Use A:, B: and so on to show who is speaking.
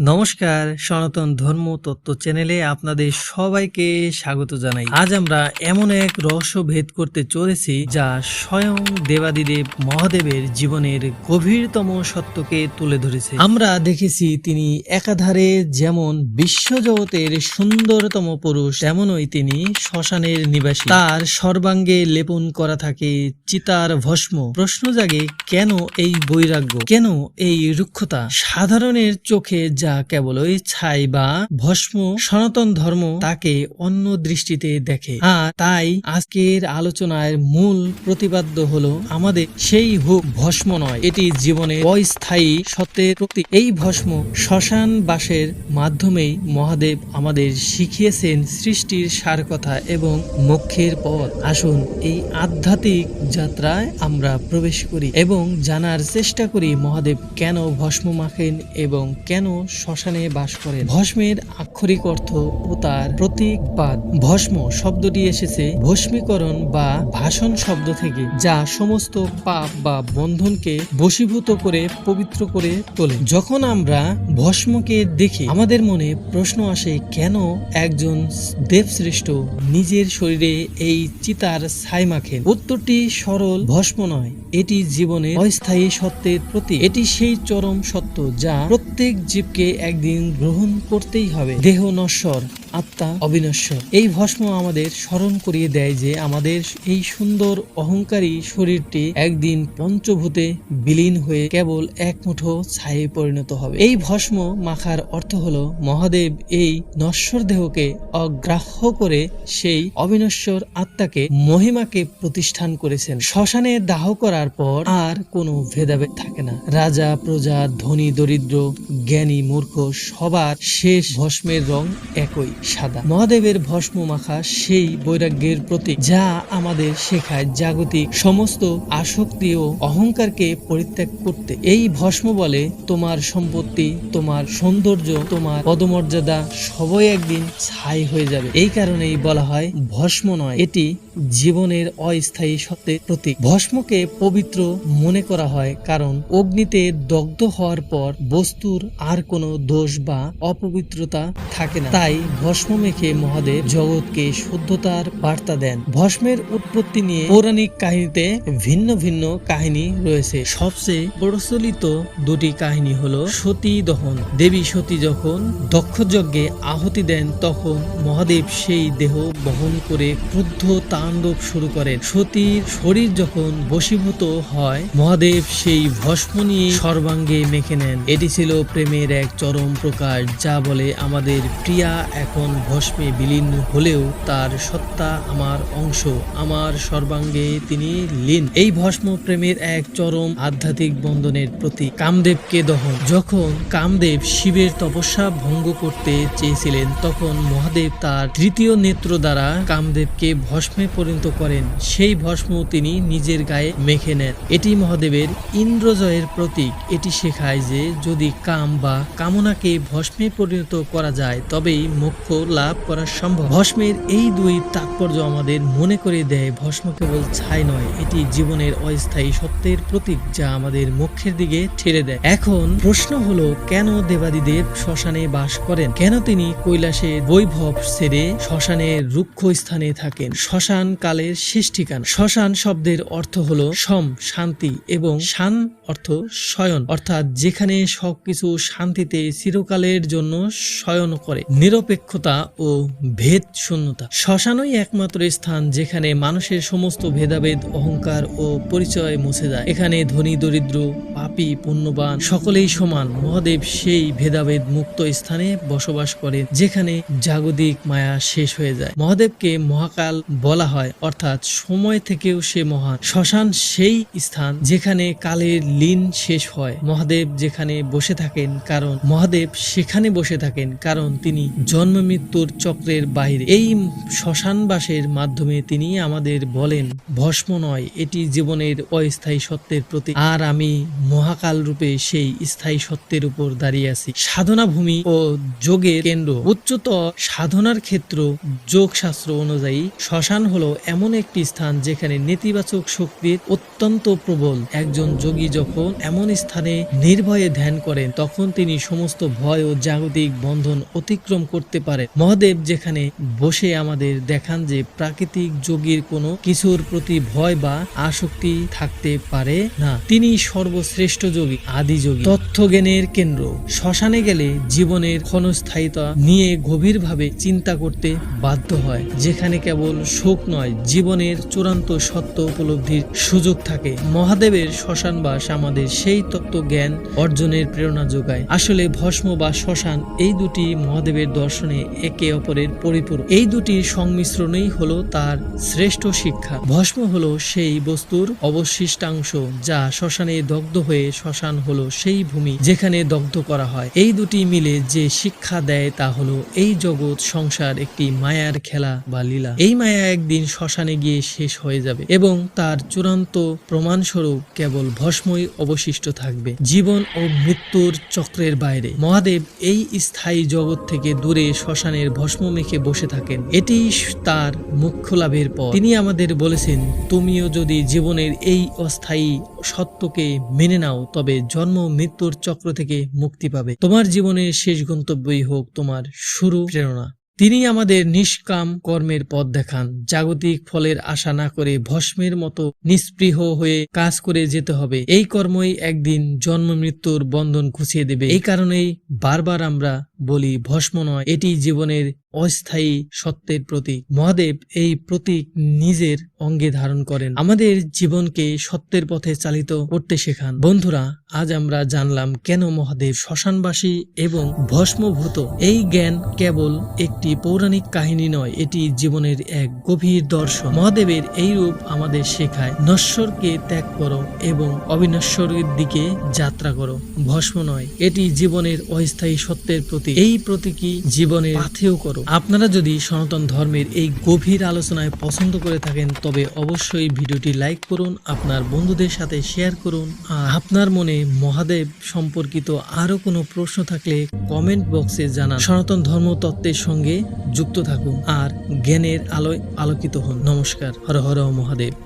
A: নমস্কার, সনাতন ধর্ম তত্ত্ব চ্যানেলে আপনাদের সবাইকে স্বাগত জানাই। আজ আমরা এমন এক রহস্য ভেদ করতে চলেছি যা স্বয়ং দেবাদিদেব মহাদেবের জীবনের গভীরতম সত্যকে তুলে ধরেছে। আমরা দেখেছি তিনি একাধারে যেমন বিশ্বজগতের সুন্দরতম পুরুষ, তেমনই তিনি শ্মশানের নিবাসী। তার সর্বাঙ্গে লেপন করা থাকে চিতার ভস্ম। প্রশ্ন জাগে, কেন এই বৈরাগ্য? কেন এই রুক্ষতা? সাধারণের চোখে যা কেবলই ছাই বা ভস্ম সনাতন ধর্ম তাকে অন্য দৃষ্টিতে দেখে। আর তাই আজকের আলোচনার মূল প্রতিপাদ্য হলো আমাদের সেই হুক ভস্ম নয়, এটি জীবনে অস্থায়ী সত্যের প্রতি এই ভস্ম শ্মশান বাসের মাধ্যমেই মহাদেব আমাদের শিখিয়েছেন সৃষ্টির সার কথা এবং মোক্ষের পথ। আসুন এই আধ্যাত্মিক যাত্রায় আমরা প্রবেশ করি এবং জানার চেষ্টা করি মহাদেব কেন ভস্ম মাখেন এবং কেন শ্মশানে বাস করেন। ভস্মের আক্ষরিক অর্থ ও তার প্রতীকবাদ। ভস্ম শব্দটি এসেছে ভস্মীকরণ বা ভাষণ শব্দ থেকে, যা সমস্ত পাপ বা বন্ধনকে বশীভূত করে পবিত্র করে তোলে। যখন আমরা ভস্মকে দেখি, আমাদের মনে প্রশ্ন আসে, কেন একজন দেবশ্রেষ্ঠ নিজের শরীরে এই চিতার ছাই মাখেন উত্তরটি সরল ভস্ম নয়, এটি জীবনের অস্থায়ী সত্যের প্রতি এটি সেই চরম সত্য যা প্রত্যেক জীবকে একদিন গ্রহণ করতেই হবে। দেহ নশ্বর। আত্মা, অবিনশ্বর। এই ভস্ম আমাদের স্মরণ করিয়ে দেয় যে আমাদের এই সুন্দর অহংকারী শরীরটি একদিন পঞ্চভূতে বিলীন হয়ে কেবল এক মুঠো ছায়ে পরিণত হবে। এই ভস্ম মাখার অর্থ হলো, মহাদেব এই নশ্বর দেহকে অগ্রাহ্য করে সেই অবিনশ্বর আত্মাকে মহিমাকে প্রতিষ্ঠান করেছেন। শ্মশানে দাহ করার পর আর কোনো ভেদাভেদ থাকে না। রাজা, প্রজা, ধনী, দরিদ্র, জ্ঞানী, মূর্খ সবার শেষ ভস্মের রং একই। সাদা। মহাদেবের ভস্ম মাখা সেই বৈরাগ্যের প্রতীক, যা আমাদের শেখায় জাগতিক সমস্ত আসক্তি ও অহংকারকে পরিত্যাগ করতে। এই ভস্ম বলে, তোমার সম্পত্তি, তোমার সৌন্দর্য, তোমার পদমর্যাদা সবই একদিন ছাই হয়ে যাবে। এই কারণেই বলা হয়, ভস্ম নয়, এটি জীবনের অস্থায়ী সত্যের প্রতীক। ভস্মকে পবিত্র মনে করা হয় কারণ অগ্নিতে দগ্ধ হওয়ার পর বস্তুর আর কোনো দোষ বা অপবিত্রতা থাকে না। তাই ভস্ম মেখে মহাদেব জগৎকে শুদ্ধতার বার্তা দেন। ভস্মের উৎপত্তি নিয়ে পৌরাণিক কাহিনীতে ভিন্ন ভিন্ন কাহিনী রয়েছে। সবচেয়ে প্রচলিত দুটি কাহিনী হলো সতী দহন। দেবী সতী যখন দক্ষ যজ্ঞে আহুতি দেন, তখন মহাদেব সেই দেহ বহন করে ক্রুদ্ধ তাণ্ডব শুরু করেন। সতীর শরীর যখন বশীভূত হয়, মহাদেব সেই ভস্ম নিয়ে সর্বাঙ্গে মেখে নেন। এটি ছিল প্রেমের এক চরম প্রকাশ, যা বলে, আমাদের প্রিয়া এখন ভস্মে বিলীন হলেও তার সত্তা আমার অংশ। আমার সর্বাঙ্গে তিনি লীন। এই ভস্ম প্রেমের এক চরম আধ্যাত্মিক বন্ধনের প্রতি কামদেবকে দহন। যখন কামদেব শিবের তপস্যা ভঙ্গ করতে চেয়েছিলেন, তখন মহাদেব তার তৃতীয় নেত্র দ্বারা কামদেবকে ভস্মে পরিণত করেন। সেই ভস্ম তিনি নিজের গায়ে মেখে নেন। এটি মহাদেবের ইন্দ্রজয়ের প্রতীক। এটি শেখায় যে যদি কাম বা কামনাকে ভস্মে পরিণত করা যায়, তবেই মোক্ষ লাভ করা সম্ভব। ভস্মের এই দুই তাৎপর্য আমাদের মনে করে দেয়, ভস্ম কেবল ছাই নয়, এটি জীবনের অস্থায়ী সত্যের প্রতীক যা আমাদের মোক্ষের দিকে ঠেলে দেয়। এখন প্রশ্ন হলো, কেন দেবাদিদেব শ্মশানে বাস করেন? কেন তিনি কৈলাসে বৈভব ছেড়ে শ্মশানের রুক্ষ স্থানে থাকেন? শ্মশান কালের শেষ ঠিকানা। শ্মশান শব্দের অর্থ হলো সম, শান্তি এবং শান অর্থ শয়ন, অর্থাৎ যেখানে সবকিছু শান্তিতে চিরকালের জন্য শয়ন করে। নিরপেক্ষতা ও ভেদ শূন্যতা। শ্মশানই একমাত্র স্থান যেখানে মানুষের সমস্ত ভেদাভেদ, অহংকার ও পরিচয় মুছে যায়। এখানে ধনী, দরিদ্র, পাপী, পুণ্যবান সকলেই সমান। মহাদেব সেই ভেদাভেদ মুক্ত স্থানে বসবাস করেন, যেখানে জাগতিক মায়া শেষ হয়ে যায়। মহাদেবকে মহাকাল বলা হয়, অর্থাৎ সময় থেকেও সে মহান। শ্মশান সেই স্থান যেখানে কালের লীন শেষ হয়। মহাদেব যেখানে বসে থাকেন, কারণ মহাদেব সেখানে বসে থাকেন, কারণ তিনি জন্ম মৃত্যুর চক্রের বাইরে। এই শ্মশানবাসের মাধ্যমে তিনি আমাদের বলেন, ভস্ম নয়, এটি জীবনের অস্থায়ী সত্যের প্রতি আর আমি মহাকাল রূপে সেই স্থায়ী সত্যের উপর দাঁড়িয়ে আছি। সাধনা ভূমি ও যোগের কেন্দ্র। উচ্চতর সাধনার ক্ষেত্র যোগ শাস্ত্র অনুযায়ী শ্মশান হলো এমন একটি স্থান যেখানে নেতিবাচক শক্তির অত্যন্ত প্রবল। একজন যোগী যখন এমন স্থানে নির্ভয়ে ধ্যান করেন, তখন তিনি সমস্ত ভয় ও জাগতিক বন্ধন অতিক্রম করতে পারেন। মহাদেব যেখানে বসে আমাদের দেখান যে প্রাকৃতিক যোগীর কোনো কিছুর প্রতি ভয় বা আসক্তি থাকতে পারে না। তিনি সর্বশ্রেষ্ঠ যোগী, আদি যোগী। তথ্য জ্ঞানের কেন্দ্র। শ্মশানে গেলে জীবনের ক্ষণস্থায়িতা নিয়ে গভীরভাবে চিন্তা করতে বাধ্য হয়, যেখানে কেবল শোক নয়, জীবনের চূড়ান্ত সত্য উপলব্ধির সুযোগ থাকে। মহাদেবের শ্মশান শ্মশানবাস আমাদের সেই তত্ত্ব জ্ঞান অর্জনের প্রেরণা যোগায়। আসলে ভস্ম বা শ্মশান এই দুটি মহাদেবের দর্শনে একে অপরের পরিপূরক। এই দুটির সংমিশ্রণই হলো তার শ্রেষ্ঠ শিক্ষা। ভস্ম হলো সেই বস্তুর অবশিষ্টাংশ যা শ্মশানে দগ্ধ হয়ে শ্মশান হলো সেই ভূমি যেখানে দগ্ধ করা হয়। এই দুটি মিলে যে শিক্ষা দেয় তা হলো এই জগৎ সংসার একটি মায়ার খেলা বা লীলা। এই মায়া একদিন শ্মশানে গিয়ে শেষ হয়ে যাবে এবং তার চূড়ান্ত প্রমাণস্বরূপ কেবল ভস্মই অবশিষ্ট থাকবে। জীবন ও মৃত্যুর চক্রের বাইরে। মহাদেব এই স্থায়ী জগৎ থেকে দূরে শ্মশানের ভস্ম মেখে বসে থাকেন। এটি তার মুখ্য লাভের পর তিনি আমাদের বলেছেন, তুমিও যদি জীবনের এই অস্থায়ী সত্যকে মেনে নাও, তবে জন্ম মৃত্যুর চক্র থেকে মুক্তি পাবে। তোমার জীবনের শেষ গন্তব্যই হোক তোমার শুরু প্রেরণা। তিনি আমাদের নিষ্কাম কর্মের পথ দেখান। জাগতিক ফলের আশা না করে ভস্মের মতো নিস্পৃহ হয়ে কাজ করে যেতে হবে। এই কর্মই একদিন জন্ম মৃত্যুর বন্ধন খুঁচিয়ে দেবে। এই কারণেই বারবার আমরা বলি ভস্ম নয়, এটি জীবনের অস্থায়ী সত্যের প্রতীক। মহাদেব এই প্রতীক নিজের অঙ্গে ধারণ করেন। আমাদের জীবনকে সত্যের পথে চালিত করতে শেখান। বন্ধুরা, আজ আমরা জানলাম কেন মহাদেব শ্মশানবাসী এবং ভস্মভূত। এই জ্ঞান কেবল একটি পৌরাণিক কাহিনী নয়, এটি জীবনের এক গভীর দর্শন। মহাদেবের এই রূপ আমাদের শেখায়, নশ্বরকে ত্যাগ করো এবং অবিনশ্বরের দিকে যাত্রা করো। ভস্ম নয়, এটি জীবনের অস্থায়ী সত্যের প্রতি এই প্রতীকী জীবনে পাথেয় করো। আপনারা যদি সনাতন ধর্মের এই গভীর আলোচনায় পছন্দ করে থাকেন, তবে অবশ্যই ভিডিওটি লাইক করুন, আপনার বন্ধুদের সাথে শেয়ার করুন, আর আপনার মনে মহাদেব সম্পর্কিত আরও কোনো প্রশ্ন থাকলে কমেন্ট বক্সে জানান। সনাতন ধর্ম তত্ত্বের সঙ্গে যুক্ত থাকুন আর জ্ঞানের আলোয় আলোকিত হন। নমস্কার। হর হর মহাদেব।